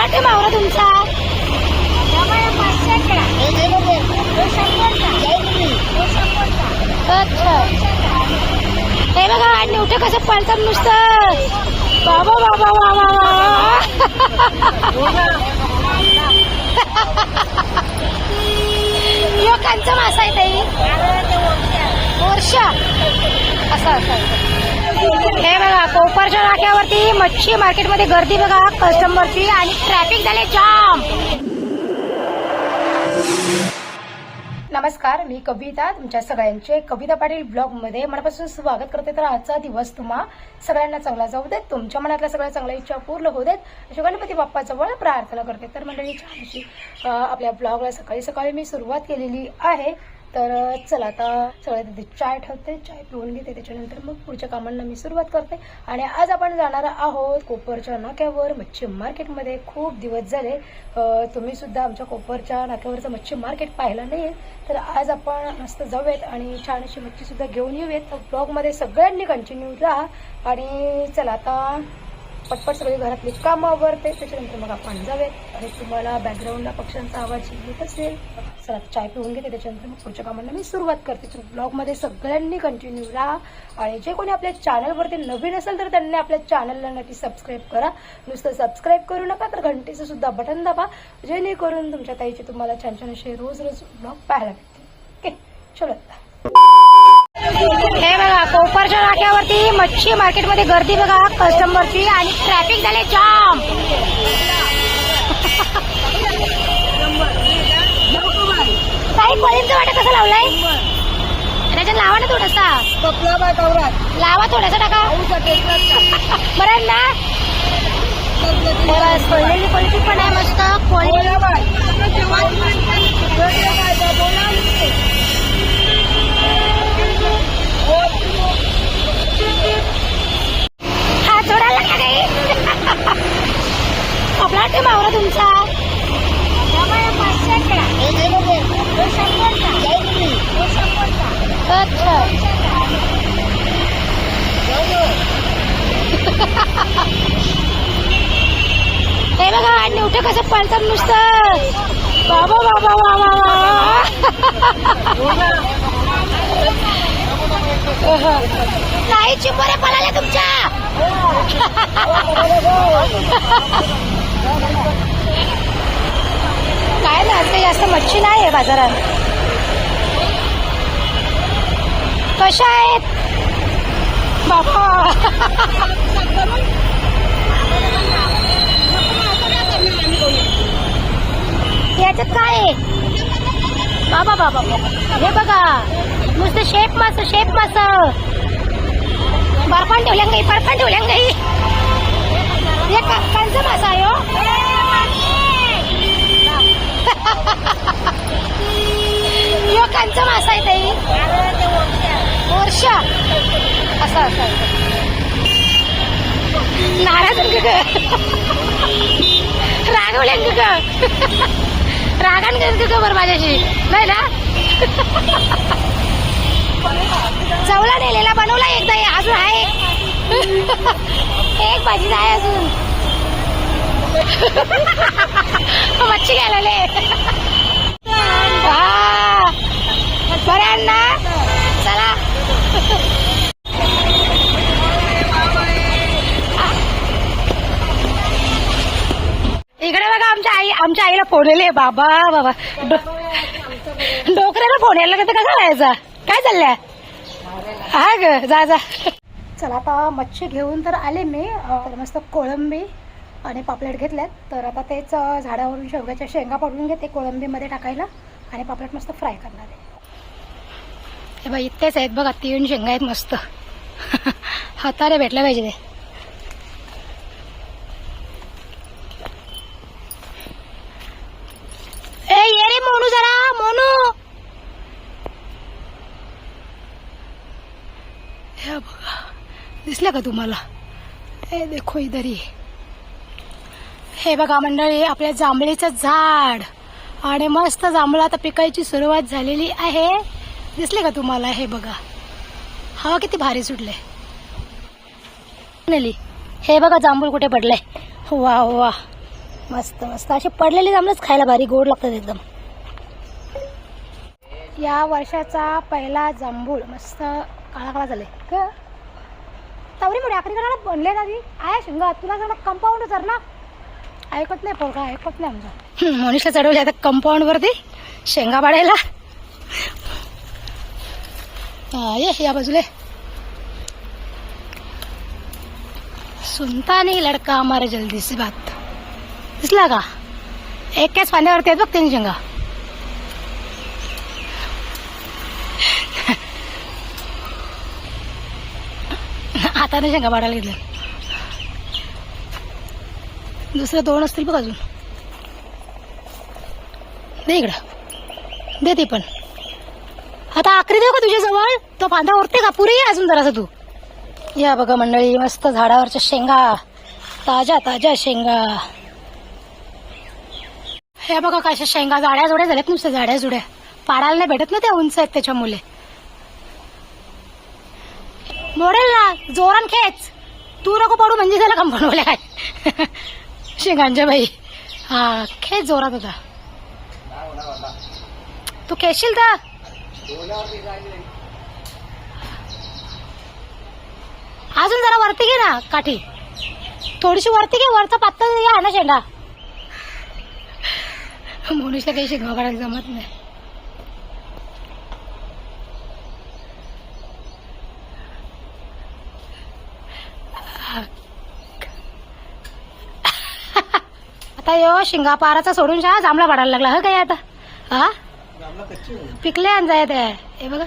वाटते मावरा तुमचा अच्छा. हे बघा आणि उठे कसं पळतात नुसतं. बाबा बाबा वा वा वा. लोकांचा मासा आहे ताई. वर्ष असं असं असं. हे बघा कोपरच्या नाक्यावरती मच्छी मार्केटमध्ये गर्दी बघा कस्टमरची आणि ट्रॅफिक झाले जाम. नमस्कार मी कविता तुमच्या सगळ्यांचे कविता पाटील ब्लॉगमध्ये मनापासून स्वागत करते. तर आजचा दिवस तुम्हा सगळ्यांना चांगला जाऊ देत तुमच्या मनातल्या सगळ्या चांगल्या इच्छा पूर्ण होऊ देत अशा गणपती बाप्पाजवळ प्रार्थना करते. तर मंडळी छानशी आपल्या ब्लॉगला सकाळी सकाळी मी सुरुवात केलेली आहे. तर चला आता सगळ्या तिथे चाय ठेवते. चाय पिऊन घेते. त्याच्यानंतर मग पुढच्या कामांना मी सुरुवात करते. आणि आज आपण जाणार आहोत कोपरच्या नाक्यावर मच्छी मार्केटमध्ये. खूप दिवस झाले तुम्ही सुद्धा आमच्या कोपरच्या नाक्यावरचं मच्छी मार्केट पाहिलं नाही तर आज आपण मस्त जाऊयात आणि छान अशी मच्छी सुद्धा घेऊन येऊयात. ब्लॉगमध्ये सगळ्यांनी कंटिन्यू राहा. आणि चला आता पटपट सगळी घरातली कामं आवरते त्याच्यानंतर मग आपण जाऊयात आणि तुम्हाला बॅकग्राऊंडला पक्ष्यांचा आवाज येत असेल चला चाय पिऊन घेते त्याच्यानंतर मग पुढच्या कामांना मी सुरुवात करते. तर ब्लॉगमध्ये सगळ्यांनी कंटिन्यू राहा. आणि जे कोणी आपल्या चॅनलवरती नवीन असेल तर त्यांनी आपल्या चॅनलला नक्की सबस्क्राईब करा. नुसतं सबस्क्राईब करू नका तर घंटेचं सुद्धा बटन दाबा जेणेकरून तुमच्या ताईचे तुम्हाला छान छान असे रोज रोज ब्लॉग पाहायला भेटतील. ओके चलो आता. हे बघा कोपरच्या नाक्यावरती मच्छी मार्केटमध्ये गर्दी बघा कस्टमरची आणि ट्रॅफिक झाले जाम. काही कोळींचा वाटत कसा लावलंय? त्याच्यात लावा ना थोडासा. लावा थोडासा टाका. बरं ना. सोडलेली क्वालिटी पण आहे मस्त. क्वालिटी आपला ते मावरा तुमचा? हे बघा आणि उठे कसं पळतात नुसतं. बाबा बाबा बाबा नाही चिंबोरे पळाले तुमच्या. काय ना आज काही जास्त मच्छी नाही आहे बाजारात. कशा आहेत? बापा. याच्यात काय आहे? बाबा बाबा बाबा. हे बघा. नुसतं शेप मास शेप मास. बर्फान ठेवल्या काही बर्फान ठेवल्या काही. हे मासा आहे हो यो कांचा मासा आहे ताई वर्ष असं असं नाराज ग रागवल्या ग रागान ग बरं माझ्याशी नाही ना चवला नेलेला बनवला एकदा अजून आहे एक भाजी आहे अजून. हो, मच्छी घ्यायला बरं ना चला. इकडे बघा आमच्या आई आमच्या आईला फोन येले बाबा बाबा. डोकऱ्याला फोन यायला तर कसा जायचा काय चाललंय? हा ग जा जा. चला आता मच्छी घेऊन तर आले मी. तर मस्त कोळंबी आणि पापलेट घेतल्यात. तर आता तेच झाडावरून शेवग्याच्या शेंगा पडून घेते कोळंबीमध्ये टाकायला आणि पापलेट मस्त फ्राय करणार आहे. हे बघ इथेच आहेत बघा तीन शेंगा आहेत मस्त. हाताने भेटल्या पाहिजे ते. ये रे मोनू जरा मोनू! हे बघा. दिसलं का तुम्हाला? हे देखो इधरी हे. बघा मंडळी आपल्या जांभळीचं झाड. आणि मस्त जांभळं आता पिकायची सुरुवात झालेली आहे. दिसले का तुम्हाला हे बघा? हवा किती भारी सुटले नेली हे बघा जांभूळ कुठे पडले वा वा. मस्त मस्त. असे पडलेले जांभळच खायला भारी गोड लागतात एकदम. या वर्षाचा पहिला जांभूळ. मस्त काळा काळा झाले क तवरी मोठी आखरी बनले ना ती आहे शिंगा तुला सगळं कंपाऊंड जर ना ऐकत नाही पोरगा ऐकत नाही आमचा. मनुष्य चढवले आता कंपाऊंड वरती शेंगा पाडायला ये या बाजूले. सुनता नाही लडका मारे जल्दी से बात. दिसला का? एकाच पाण्यावरती आहेत बघ त्यांनी शेंगा. हाताने शेंगा पाडायला घेतलं दुसरं दोन असतील बघ अजून. दे इकडं. दे ते पण. आता आखरी देऊ का तुझ्याजवळ? तो फांदा उरते का? पुरे अजून जरासा तू. या बघा मंडळी मस्त झाडावरच्या शेंगा. ताज्या ताज्या शेंगा. हे बघा कशा शेंगा जाड्या जोड्या झाल्यात नुसत्या जाड्या जुड्या पाडायला नाही भेटत ना त्या उंच आहेत त्याच्यामुळे. मोडेल ना जोरान खेच. तू नको पडू म्हणजे झालं कंपाऊंड काय शिंगांच्या बाई. हा खेच जोरात होता तू खेशील तर? अजून जरा वरती घे ना काठी. थोडीशी वरती घे वरचा पातळ घ्या ना शेंडा. मनुष्य काही शिकवा काढायला जमत नाही. आता यो शिंगा पाराचा सोडून शा जांभळा पाडायला लागला. ह काय आता? हा पिकले आणजाय ते हे बघा.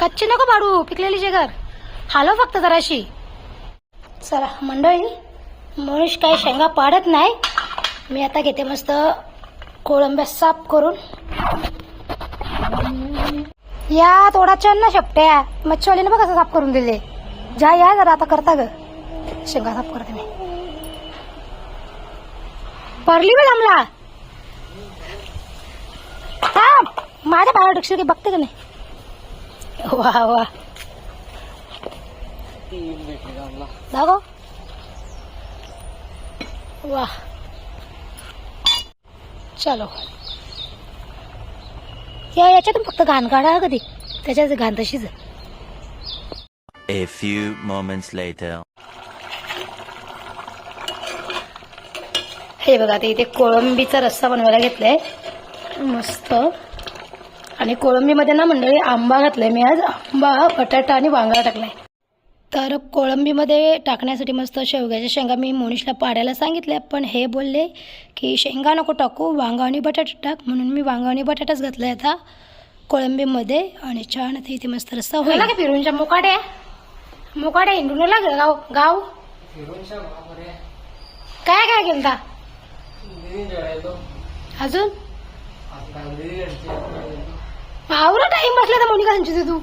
कच्ची नको पाडू पिकलेली शेगर हालो फक्त जराशी. चला मंडळी मनुष काही शेंगा पाडत नाही. मी आता घेते मस्त कोळंब्या साफ करून. या तोडाच्या ना शेपट्या. मच्छीवालीने बघ कसं साफ करून दिले. जा या जरा आता करता ग. शेंगा साफ करते मी. परली बघ आमला माझ्या बाहेर डक्षर काही बघते का नाही वा वा. दाखव वा. चलो. या याच्यातून फक्त घाण काढा कधी. त्याच्यात घाण तशीच आहे. A few moments later. हे बघा आता इथे कोळंबीचा रस्सा बनवायला घेतलाय. मस्त. आणि कोळंबीमध्ये ना मंडळी आंबा घातलाय. मी आज आंबा बटाटा आणि वांगा टाकलाय. तर कोळंबीमध्ये टाकण्यासाठी मस्त शेवग्याच्या शेंगा मी मोनिशला पाडायला सांगितल्या पण हे बोलले की शेंगा नको टाकू वांगा आणि बटाटा टाक. म्हणून मी वांगा आणि बटाटाच घातलाय आता कोळंबीमध्ये. आणि छान आता इथे मस्त रस्सा होईल. का फिरूनच्या मुकाडे मुकाडे हिंडून लाग गाव गाव. काय काय केलं अजून? आवरा टाइम बसला तर मोनिका सांगते तू.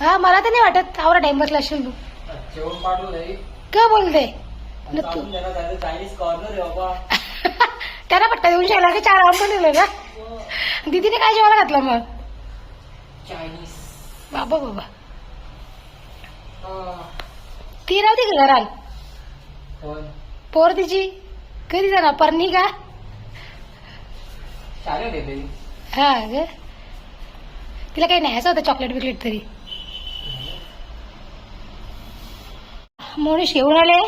हा मला तर नाही वाटत आवरा टाइम बसला असेल तू. काय बोलते? त्याला पट्टा देऊन शाळा की चार पण दिलं ना. दीदीने काय जेवायला घातलं मग? चायनीज बाबा बाबा. ती का घरात. कोण? पोर तिची. कधी जाणार? परनी का हा ग तिला काही न्यायचं होतं चॉकलेट बिकलेट तरी मोनिश घेऊन आले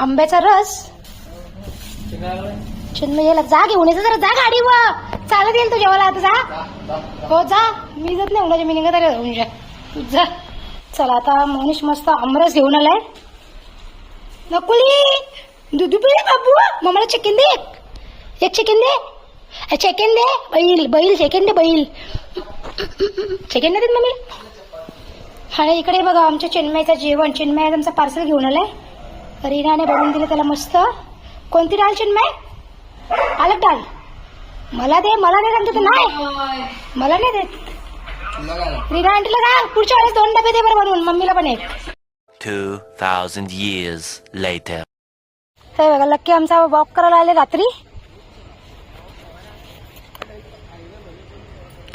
आंब्याचा रस चिन्मय याला जा घेऊन यायचं जरा जा गाडी व चालत येईल तू जेवायला आता जा हो जा मी जात नाही उन्हाच्या मिनिंग तरी जाऊन जा तू जा चला आता मोनिश मस्त आमरस घेऊन आलाय नकुली दुधू पिळे बाबू मम्माला चिकन दे एक एक चिकन दे चिकन दे बैल बैल चिकन दे बैल चिकन नाही देत मम्मी आणि इकडे बघा आमच्या चिन्मयचं जेवण चिन्मय आमचं पार्सल घेऊन आलंय रीनाने बनवून दिलं त्याला मस्त कोणती डाळ चिन्मय पालक डाळ मला दे मला दे सांगतो नाही मला नाही देत रीना आंटीला सांग पुढच्या वेळेस दोन डबे दे बरं बनवून मम्मीला पण एक 2,000 years later. हे बघा लक्की आमचा वॉक करायला आले रात्री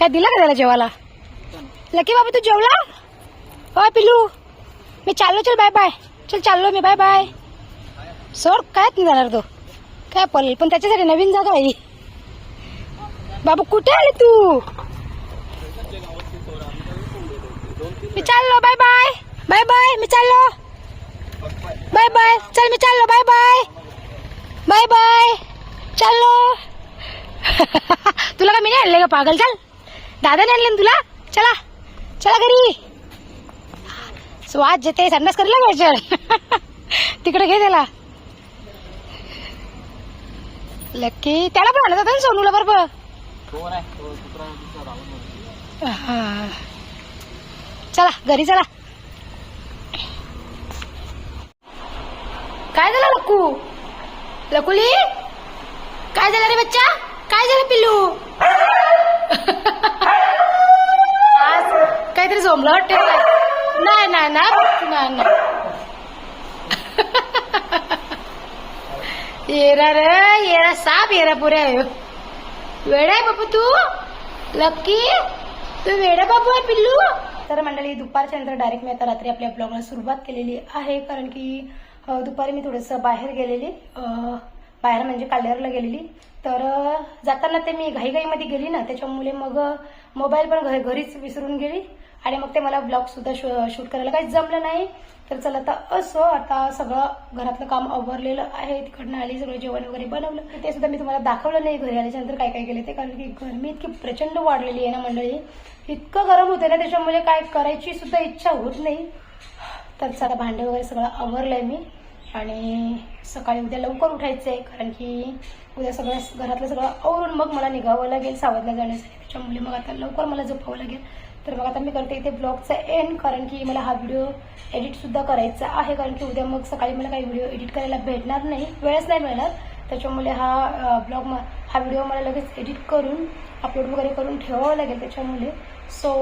काय दिलं का त्याला जेवायला? लकी बाबा तू जेवला? हो पिलू मी चाललो चल बाय बाय चल चाललो मी बाय बाय सोड काय नाही जाणार तो? काय पल पण त्याच्यासाठी नवीन जागा आहे बाबू कुठे आले तू? मी चाललो बाय बाय बाय बाय मी चाललो. बाय बाय चल मी चाललो बाय बाय बाय बाय चाललो. तुला का मी नाही आणले का पागल? चल. दादाने आणले ना तुला? चला. चला घरी. स्वाद जेते संडास करला पाहिजे. तिकडे घे त्याला. लक्की त्याला पण आणत होता ना सोनूला बरोबर. हा. चला घरी चला. काय झालं लक्कू लकुली? काय झालं रे बच्चा? काय झालं पिल्लू? काहीतरी ठेवाय नाही नाही नाही नाही येरा रे येरा साप येरा पुऱ्या वेडा आहे बापू तू? लक्की तू वेडा बापू आहे पिल्लू? तर मंडळी दुपारच्या नंतर डायरेक्ट मी आता रात्री आपल्या ब्लॉगला सुरुवात केलेली आहे कारण की दुपारी मी थोडंसं बाहेर गेलेली. बाहेर म्हणजे काल्यारला गेलेली. तर जाताना ते मी घाईघाईमध्ये गेली ना त्याच्यामुळे मग मोबाईल पण घरीच विसरून गेली. आणि मग ते मला ब्लॉग सुद्धा शूट करायला काही जमलं नाही. तर चला आता असं आता सगळं घरातलं काम आवरलेलं आहे. तिकडनं आली सगळं जेवण वगैरे बनवलं. ते सुद्धा मी तुम्हाला दाखवलं नाही घरी आल्याच्यानंतर काय काय केलं ते. कारण की गरमी इतकी प्रचंड वाढलेली आहे ना मंडळी. इतकं गरम होतं ना त्याच्यामुळे काय करायची सुद्धा इच्छा होत नाही. तर चला भांडे वगैरे सगळं आवरलंय मी. आणि सकाळी उद्या लवकर उठायचंय कारण की उद्या सगळं घरातलं सगळं आवरून मग मला निघावं लागेल सावधला जाण्यासाठी. त्याच्यामुळे मग आता लवकर मला झोपावं लागेल. तर मग आता मी करते इथे ब्लॉगचा एंड कारण की मला हा व्हिडिओ एडिट सुद्धा करायचा आहे कारण की उद्या मग सकाळी मला काही व्हिडिओ एडिट करायला भेटणार नाही वेळच नाही मिळणार. त्याच्यामुळे हा ब्लॉग हा व्हिडिओ मला लगेच एडिट करून अपलोड वगैरे करून ठेवावं लागेल त्याच्यामुळे. सो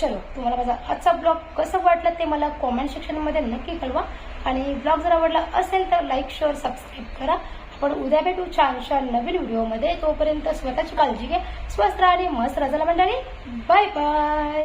चलो तुम्हाला माझा आजचा ब्लॉग कसं वाटलं ते मला कॉमेंट सेक्शनमध्ये नक्की कळवा. आणि ब्लॉग जर आवडला असेल तर लाईक शेअर सबस्क्राईब करा. आपण उद्या भेटू छानशा नवीन व्हिडिओमध्ये तोपर्यंत स्वतःची काळजी घ्या स्वस्त राहा आणि मस्त राजाला मंडळी बाय बाय